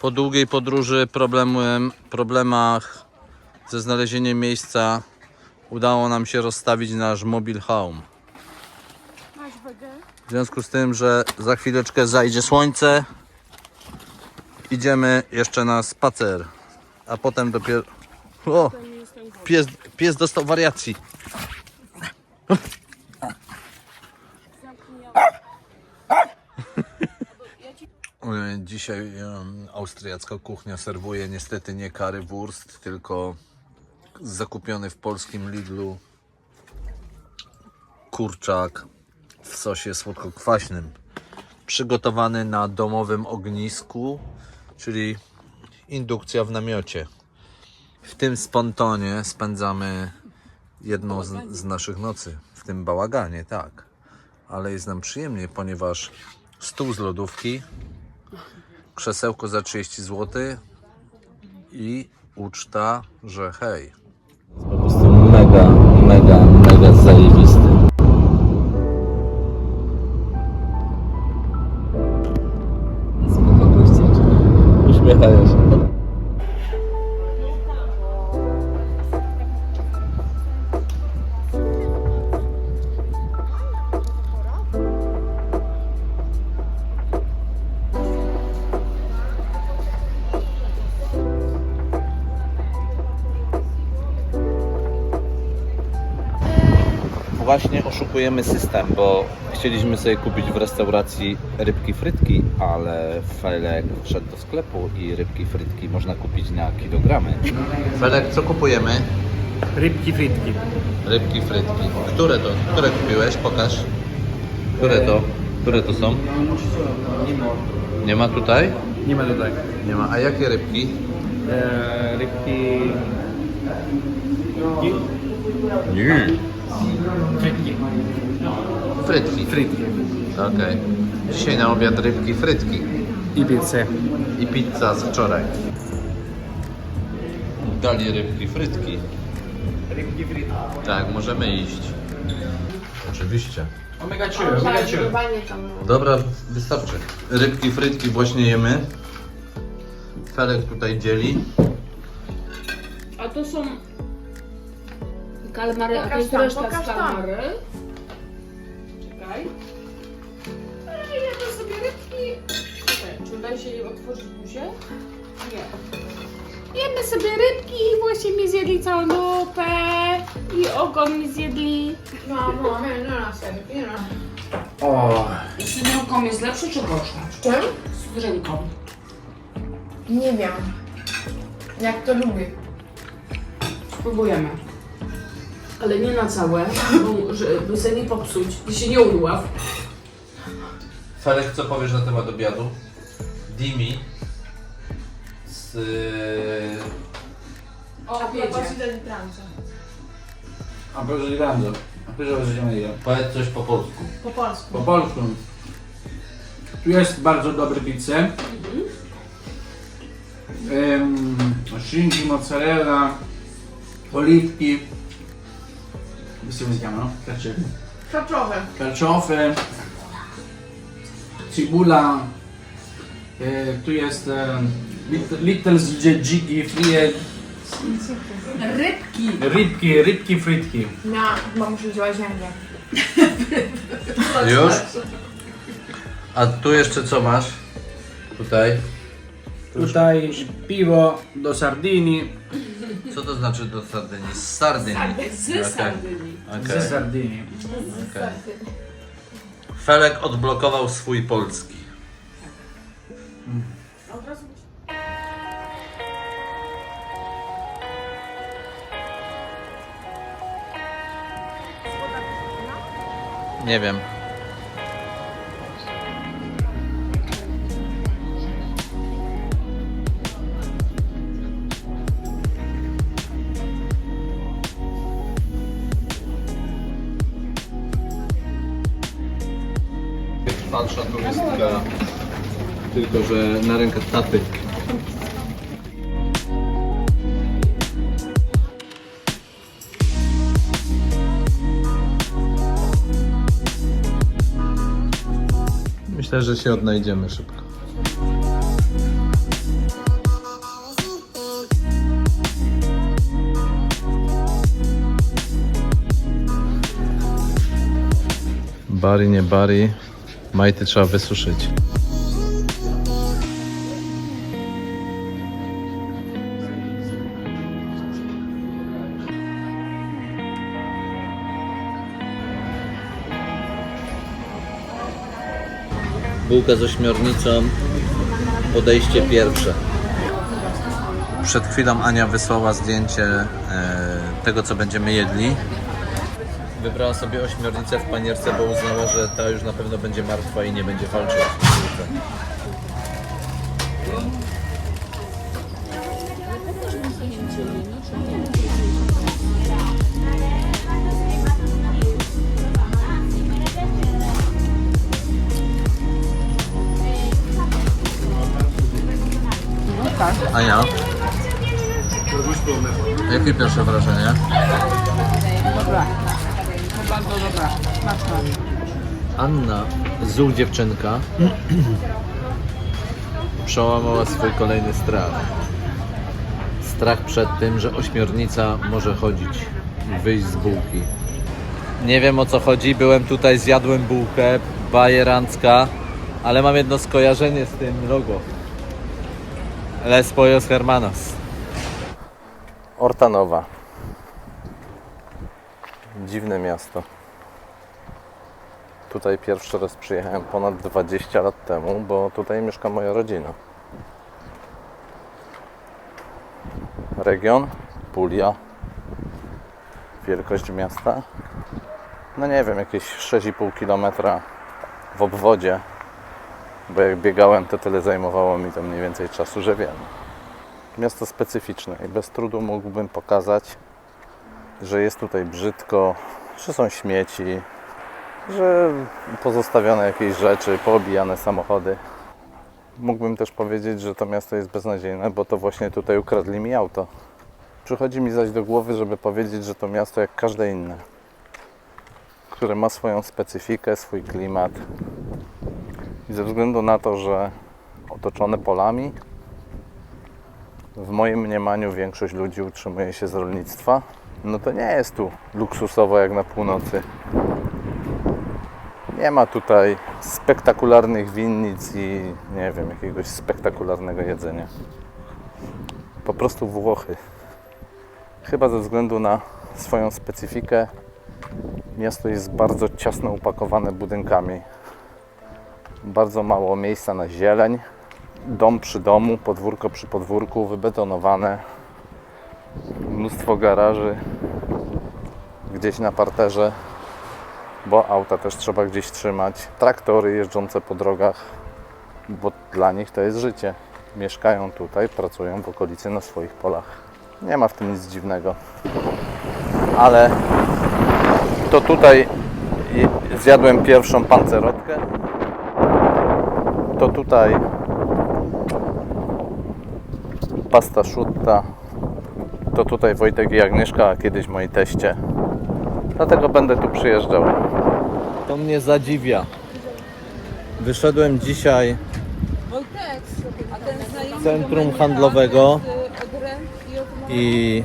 Po długiej podróży, problemem, problemach ze znalezieniem miejsca udało nam się rozstawić nasz mobile home. W związku z tym, że za chwileczkę zajdzie słońce, idziemy jeszcze na spacer, a potem dopiero... O, pies, pies dostał wariacji. Zamknij E, Dzisiaj em, austriacka kuchnia serwuje niestety nie currywurst, tylko zakupiony w polskim Lidlu kurczak w sosie słodko-kwaśnym. Przygotowany na domowym ognisku, czyli indukcja w namiocie. W tym spontonie spędzamy jedną z, z naszych nocy. W tym bałaganie, tak. Ale jest nam przyjemnie, ponieważ stół z lodówki, krzesełko za 30 zł i uczta, że hej. Właśnie oszukujemy system, bo chcieliśmy sobie kupić w restauracji rybki frytki, ale Felek wszedł do sklepu i rybki frytki można kupić na kilogramy. Felek, co kupujemy? Rybki, frytki. Rybki frytki. Które to? Które kupiłeś? Pokaż. Które to? Które to są? Nie ma tutaj? Nie ma tutaj. Nie ma. A jakie rybki? E, rybki... Nie. Frytki. Frytki. Frytki. Okej. Dzisiaj na obiad rybki frytki. I pizzę. I pizza z wczoraj. Dali rybki frytki. Rybki, frytki. Tak, możemy iść. Oczywiście. Omega 3, omega 3. Dobra, wystarczy. Rybki frytki właśnie jemy. Felek tutaj dzieli. A to są kalmary, a to Pokaż jest tam, reszta pokaż z tam. kalmary. Czekaj. Ej, jemy sobie rybki. Czekaj, czy da się jej otworzyć buzię? Nie. Jemy sobie rybki i właśnie mi zjedli całą dupę i ogon mi zjedli. No, no, nie, no, na serio, nie no. O, Z rynką jest lepszy czy gorszy? Z czym? Z rynką. Nie wiem. Jak to lubię. Spróbujemy. Ale nie na całe, bo, żeby sobie nie popsuć i się nie udław. Felek, co powiesz na temat obiadu? Dimi z... yy, O, propos del pranzo. a proszę di grande. A proszę di Powiedz coś po polsku. Po polsku. Po polsku. Tu jest bardzo dobry pizzę. Ym, szynki, mozzarella, oliwki. Come si chiamano? Carciofi. Karczowe. Karczofy, cibula. E, tu jest e, lit- little z- dziki, frie, Rybki. rybki, rybki, frytki. Na, chyba muszę wziąć łazienkę. Już? A tu jeszcze co masz? Tutaj. Tutaj piwo do Sardinii, Co to znaczy do Sardynii? Z Sardynii. Z. Sardynii. Okej, ze Sardinii. okej. Felek odblokował swój polski. Nie wiem. tylko że na rękę taty. Myślę, że się odnajdziemy szybko. Bari, nie bari, majty trzeba wysuszyć. Bułka z ośmiornicą, podejście pierwsze. Przed chwilą Ania wysłała zdjęcie e, tego, co będziemy jedli. Wybrała sobie ośmiornicę w panierce, bo uznała, że ta już na pewno będzie martwa i nie będzie walczyć. Ania, jakie pierwsze wrażenie? Dobra. Bardzo dobra. Smaczna. Anna, zuch dziewczynka, przełamała swój kolejny strach. Strach przed tym, że ośmiornica może chodzić i wyjść z bułki. Nie wiem o co chodzi, byłem tutaj, zjadłem bułkę, bajerancka, ale mam jedno skojarzenie z tym logo. Les Pollos Hermanos. Ortanowa. Dziwne miasto. Tutaj pierwszy raz przyjechałem ponad 20 lat temu, bo tutaj mieszka moja rodzina. Region, Puglia, wielkość miasta. No nie wiem, jakieś 6,5 km w obwodzie, bo jak biegałem, to tyle zajmowało mi to mniej więcej czasu, że wiem. Miasto specyficzne i bez trudu mógłbym pokazać, że jest tutaj brzydko, że są śmieci, że pozostawione jakieś rzeczy, poobijane samochody. Mógłbym też powiedzieć, że to miasto jest beznadziejne, bo to właśnie tutaj ukradli mi auto. Przychodzi mi zaś do głowy, żeby powiedzieć, że to miasto jak każde inne, które ma swoją specyfikę, swój klimat. I ze względu na to, że otoczone polami, w moim mniemaniu większość ludzi utrzymuje się z rolnictwa, no to nie jest tu luksusowo jak na północy. Nie ma tutaj spektakularnych winnic i nie wiem, jakiegoś spektakularnego jedzenia. Po prostu Włochy. Chyba ze względu na swoją specyfikę miasto jest bardzo ciasno upakowane budynkami. Bardzo mało miejsca na zieleń. Dom przy domu, podwórko przy podwórku, wybetonowane. Mnóstwo garaży gdzieś na parterze bo auta też trzeba gdzieś trzymać. Traktory jeżdżące po drogach, bo dla nich to jest życie. Mieszkają tutaj, pracują w okolicy na swoich polach. Nie ma w tym nic dziwnego. Ale to tutaj zjadłem pierwszą pancerotkę. To tutaj pasta szutta. To tutaj Wojtek i Agnieszka, a kiedyś moi teście. Dlatego będę tu przyjeżdżał. To mnie zadziwia. Wyszedłem dzisiaj znajomy centrum handlowego i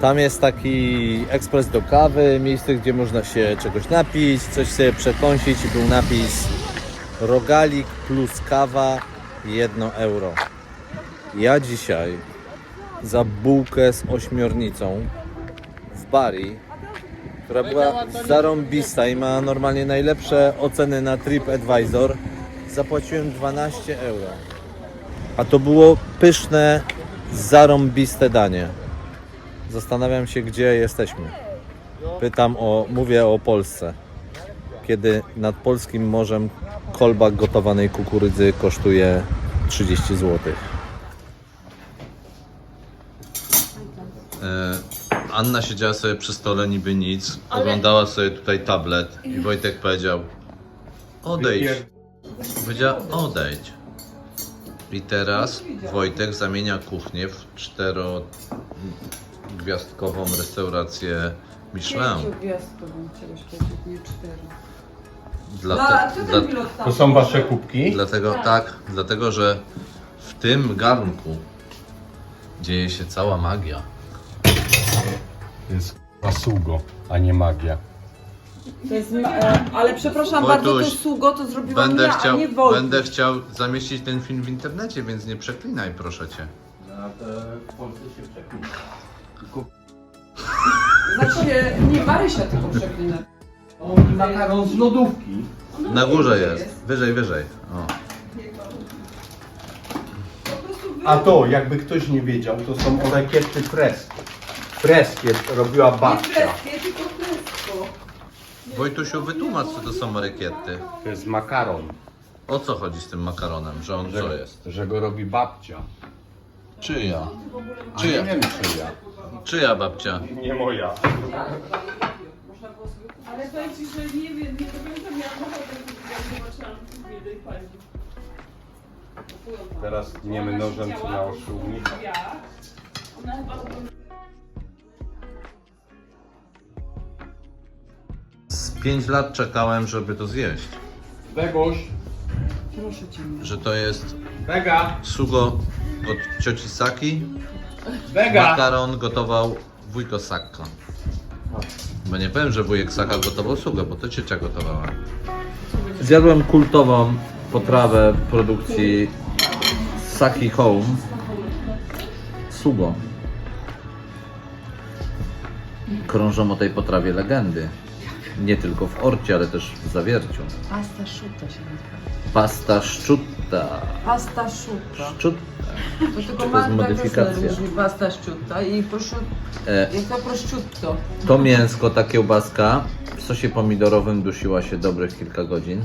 tam jest taki ekspres do kawy, miejsce gdzie można się czegoś napić, coś sobie przekąsić i był napis rogalik plus kawa 1 euro. Ja dzisiaj za bułkę z ośmiornicą w Bari, która była zarąbista i ma normalnie najlepsze oceny na TripAdvisor, zapłaciłem 12 euro. A to było pyszne, zarąbiste danie. Zastanawiam się, gdzie jesteśmy. Pytam o, mówię o Polsce. Kiedy nad polskim morzem kolba gotowanej kukurydzy kosztuje 30 zł. E, Anna siedziała sobie przy stole niby nic, oglądała sobie tutaj tablet i Wojtek powiedział odejdź. Powiedziała odejdź. I teraz Wojtek zamienia kuchnię w czterogwiazdkową restaurację Michelin. Gwiazdkową chciałeś powiedzieć, nie cztery. Dla, dla, To są wasze kubki? dlatego tak, dlatego że w tym garnku dzieje się cała magia. To jest k***a sugo, a nie magia. To jest, e, ale przepraszam bardzo, to Wojtuś, Sugo to zrobiłam Będę ja, a chciał, nie Wojtuś. będę chciał zamieścić ten film w internecie, więc nie przeklinaj, proszę cię. w Polsce się przeklina. Znaczy, nie Marysia tylko przeklina. Makaron z lodówki. Na górze jest, wyżej, wyżej. O. A to, jakby ktoś nie wiedział, to są orekiety freski. Freski robiła babcia. Wojtusiu, wytłumacz, co to są rekiety. To jest makaron, O co chodzi z tym makaronem, że on co że, jest? że go robi babcia. Czyja? A nie Czyja? wiem czyja. Czyja babcia? Nie moja. Ale powiem Ci, że nie wiem, nie pamiętam, miałam ochotę, jak zobaczyłam w jednej pani. Teraz tniemy nożem czy na oszównik. Ona chyba Z 5 lat czekałem, żeby to zjeść. Begoś. Proszę cię. Że to jest Bega. sugo od cioci Saki. Bega. Makaron gotował wujko Sakka. Bo nie powiem, że wujek Saka gotował sugo, bo to ciocia gotowała. Zjadłem kultową potrawę produkcji Saki Home. Sugo. Krążą o tej potrawie legendy. Nie tylko w orcie, ale też w zawierciu. Pasta szuta się nazywa. Pasta szczutta. Pasta szuta. Szczut. To tylko jest Magda modyfikacja. Mówi pasta szuta i prosciutto. E, Jak to prosciutto. To mięsko, ta kiełbaska w sosie pomidorowym dusiła się dobrych kilka godzin.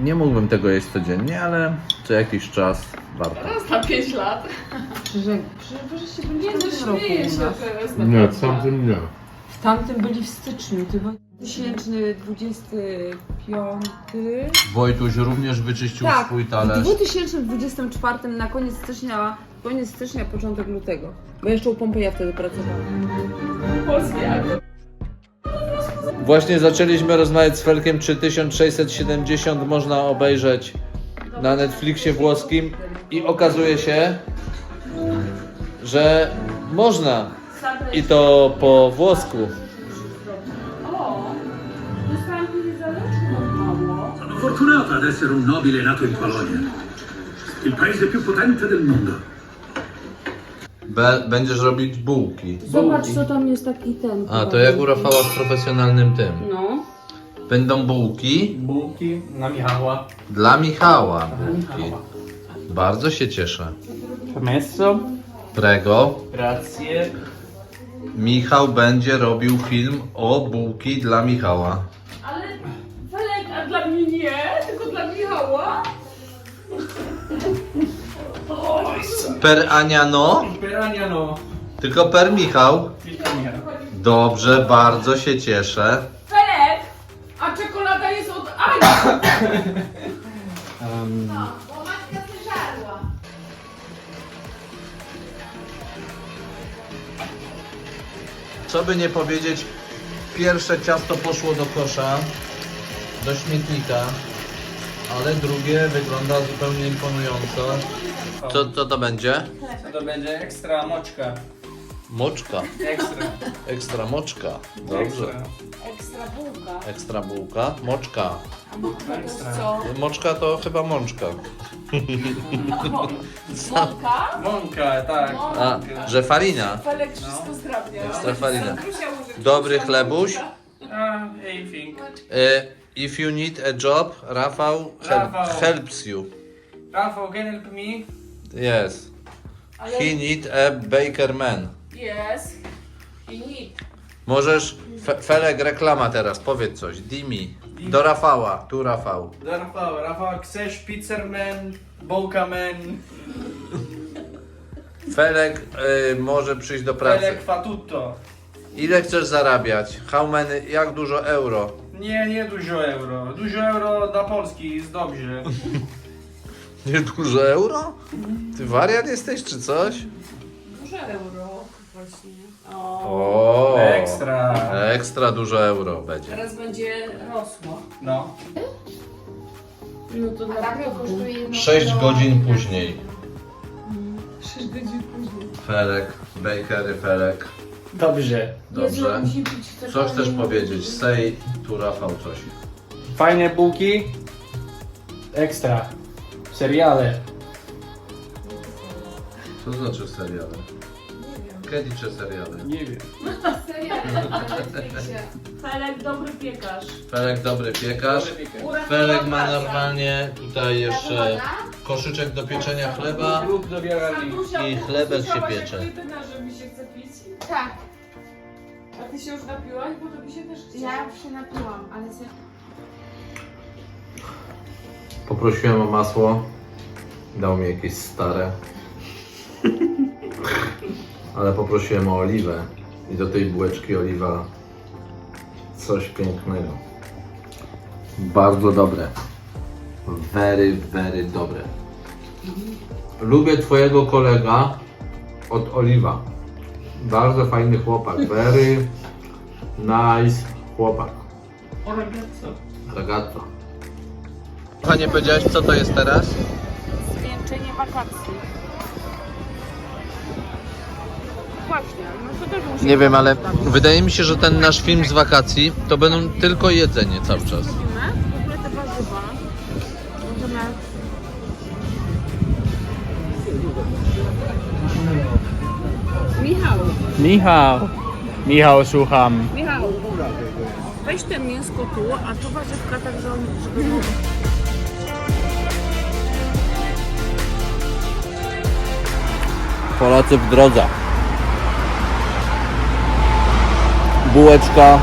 Nie mógłbym tego jeść codziennie, ale co jakiś czas warto. raz na 5 lat. Przecież, przecież się byli Nie, no śmieję się teraz. Nie, naprawdę. w tamtym nie. W tamtym byli w styczniu, ty bo 2025. Wojtuś również wyczyścił Tak, swój w talerz. 2024 na koniec stycznia, koniec stycznia, początek lutego. Bo jeszcze u Pompeja wtedy pracowałam. Właśnie zaczęliśmy rozmawiać z Felkiem, czy 1670 można obejrzeć na Netflixie włoskim i okazuje się, że można i to po włosku. Fortunato ad essere un nobile nato in Polonia, il paese più potente del mondo. Be- będziesz robić bułki. Zobacz, co tam jest taki ten. A, to jak u Rafała z profesjonalnym tym. No. Będą bułki Bułki na Michała. dla Michała. Bułki. Bardzo się cieszę. Permesso. Prego. Grazie. Michał będzie robił film o bułki dla Michała. Ale Felek, a dla mnie nie, tylko dla Michała. Per Aniano, Peraniano. tylko per Michał. Michał. Dobrze, bardzo się cieszę. Felek, a czekolada jest od Ani. Um, Co by nie powiedzieć, pierwsze ciasto poszło do kosza, do śmietnika, ale drugie wygląda zupełnie imponująco. Co, co to będzie? to będzie ekstra moczka. Moczka. Ekstra. Ekstra moczka. Dobrze. Ekstra. Ekstra bułka. Ekstra bułka. Moczka. A bułka to jest Ekstra. co? Moczka to chyba mączka. Mąka? Mąka, tak. A, że farina. Felek wszystko zdrabnia. Ekstra farina. Dobry chlebuś. A, anything. E, if you need a job, Rafał help, Rafał. helps you. Rafał, can help me? Yes. Ale He need a baker man. jest i nic. Możesz, Fe, Felek reklama teraz, powiedz coś. Dimi. Do Rafała, tu Rafał. Do Rafał, Rafał, chcesz pizzerman, bułkaman, Felek y, może przyjść do pracy. Felek fa tutto. Ile chcesz zarabiać? How many, jak dużo euro? Nie, nie dużo euro. Dużo euro dla Polski jest dobrze. Nie dużo euro? Ty wariat jesteś czy coś? Duże euro właśnie. O. O, Ekstra. Ekstra dużo euro będzie. Teraz będzie rosło. No. No to Taka kosztuje jedno 6 kilo. godzin później. 6 godzin później. Felek, bakery Felek. Dobrze. Dobrze. musi być coś Co chcesz fajnego. powiedzieć? Sej tu Rafał coś. Fajne bułki. Ekstra. Seriale. Co znaczy seriale? Kiedy czy seriale? Nie wiem. Felek, dobry piekarz. Felek dobry piekarz. Felek ma normalnie tutaj jeszcze koszyczek do pieczenia chleba. Lub. I chlebek się piecze. jedyna, że mi się chce pić? Tak, A ty się już napiłaś? Bo to mi się też chce. ja się napiłam, ale se... Poprosiłem o masło. Dał mi jakieś stare. Ale poprosiłem o oliwę. I do tej bułeczki oliwa coś pięknego. Bardzo dobre. Very, very dobre. Lubię twojego kolega od oliwa. Bardzo fajny chłopak. Very nice chłopak. Ragazzo. Kochanie, powiedziałeś co to jest teraz? Zwieńczenie wakacji. Właśnie, no to też musi Nie wiem, ale wydaje mi się, że ten nasz film z wakacji to będą tylko jedzenie cały czas. Robimy w ogóle te warzywa. Możemy... Michał, Michał. Michał, słucham. Michał, weź te mięsko tu, a tu warzywka tak, żeby było... Polacy w drodze. Bułeczka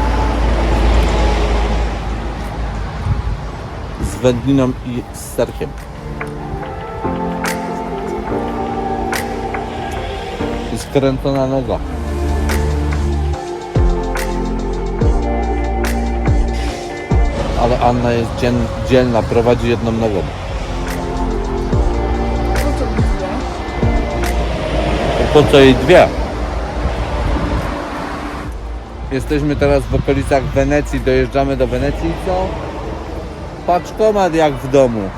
z wędliną i z serkiem. I skręcona noga. Ale Anna jest dzielna, prowadzi jedną nogą. Po co jej dwie? Jesteśmy teraz w okolicach Wenecji, dojeżdżamy do Wenecji i co? Paczkomat jak w domu.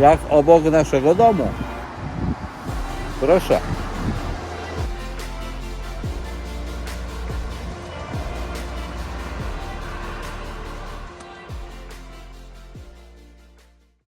Jak obok naszego domu. Proszę.